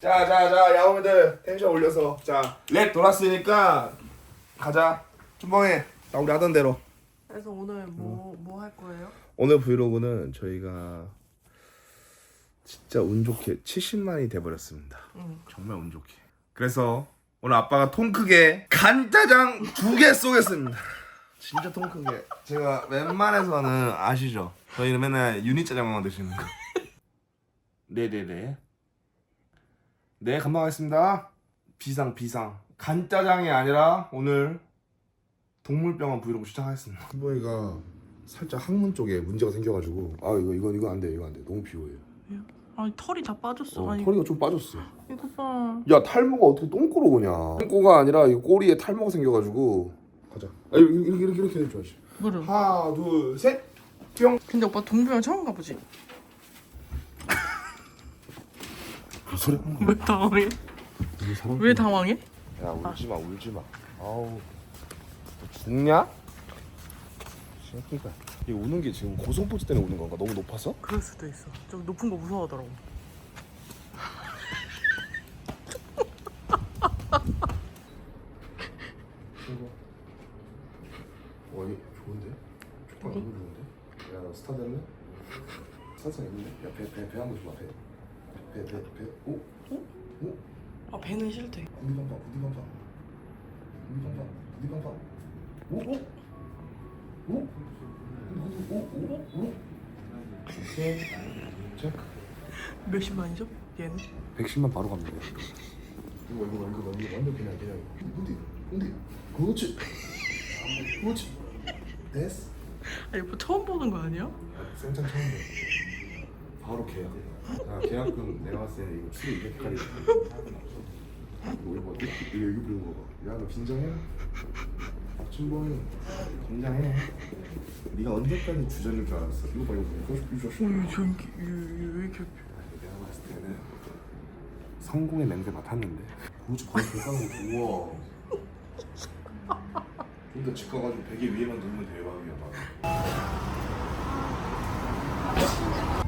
자, 자, 자, 야옹이들 텐션 올려서 자, 랩 돌았으니까 가자. 준범이, 나 우리 하던 대로. 그래서 오늘 뭐 뭐 할 거예요? 오늘 브이로그는 저희가 진짜 운 좋게 70만이 돼버렸습니다. 응. 정말 운 좋게. 그래서 오늘 아빠가 통 크게 간짜장 두 개 쏘겠습니다. 진짜 통 크게. 제가 웬만해서는 아시죠? 저희는 맨날 유니 짜장만 드시는 거. 네네네. 네, 금방 하겠습니다. 비상 비상. 간짜장이 아니라 오늘 동물병원 브이로그 시작하겠습니다. 한번이가 살짝 항문 쪽에 문제가 생겨가지고 아 이거 이건 이거 안 돼 이거 안 돼 너무 비호해요. 아니 털이 다 빠졌어. 어, 아니 털이가 좀 빠졌어. 이거 봐. 야 탈모가 어떻게 똥꼬로 오냐? 똥꼬가 아니라 이 꼬리에 탈모가 생겨가지고 가자. 아 이렇게 이렇게 이렇게 알지. 뭐를? 하나, 둘, 셋. 뿅. 근데 오빠 동병 처음 가보지? 무슨 소리 하는 거야? 왜 당황해? 이 사람? 왜 당황해? 야 울지 마, 울지 마. 아우, 너 죽냐? 새끼가. 이 우는 게 지금 고성포지 때문에 우는 건가? 너무 높아서? 그럴 수도 있어. 좀 높은 거 무서워하더라고. 와 이거 좋은데? 족발 너무 좋은데? 야너 스타 될래? 스타상 있는데? 야 배 배 배 한번 줘봐 배. 배 배 배. 오? 오? 아 배는 싫대. 반반. 부디 반반 부디 반반. 오? 오? 오? 오? 오? 오? 오케이. 체크. 몇십만이죠? 얘는? 110만 바로 갑니다. 이거 이거 이거 이거 완전 그냥 그냥 어디 어디 그렇지 그렇지 됐어 아니 오빠 처음 보는 거 아니야? 생창 처음 돼 바로 계약. 자 계약금 내가 봤을 때는 이거 추리 200까지 이거 이거 어디 이거 여기 부른 거 봐. 야 너 긴장해? 박준범이 긴장해. 네가 언제까지 주전일 줄 알았어? 이거 봐 이거 봐. 이거 봐. 어이 전기 왜 이렇게 내가 봤을 때는 성공의 냄새 맡았는데. 도대체 거의 거 우와 좀더 집 가가지고 베개 위에만 누우면 대박이야 나.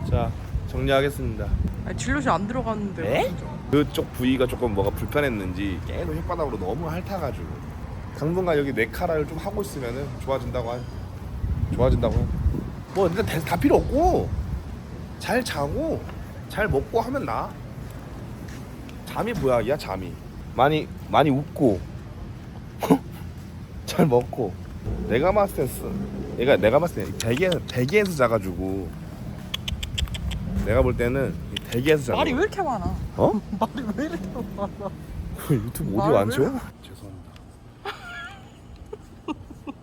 자, 정리하겠습니다. 아니 진료실 안 들어갔는데. 에? 진짜. 그쪽 부위가 조금 뭐가 불편했는지 계속 혓바닥으로 너무 핥아가지고 당분간 여기 네카라를 좀 하고 있으면은 좋아진다고 한 좋아진다고 한. 뭐 일단 다, 다 필요 없고 잘 자고 잘 먹고 하면 나. 잠이 보약이야 잠이. 많이 많이 웃고 잘 먹고 내가 봤을 때 쓰- 얘가 내가 봤을 때 베개 베개에서 자가지고 내가 볼 때는 이 베개에서 자. 말이 왜 이렇게 많아? 어? 말이 왜 이렇게 많아? 유튜브 오디오 안왜 쳐? 죄송합니다.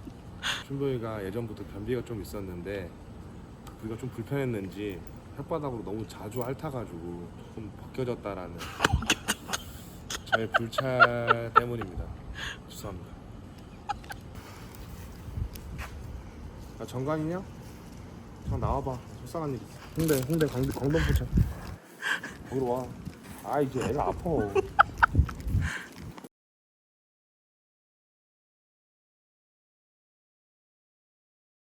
춘보이가 예전부터 변비가 좀 있었는데 부위가 좀 불편했는지 혓바닥으로 너무 자주 핥아가지고 조금 벗겨졌다라는 저의 불찰 때문입니다. 죄송합니다. 야 정관이냐? 정 나와봐. 속상한 일 있어. 홍대 홍대 광, 광동 포차. 거기로 와. 아 이제 애가 아파.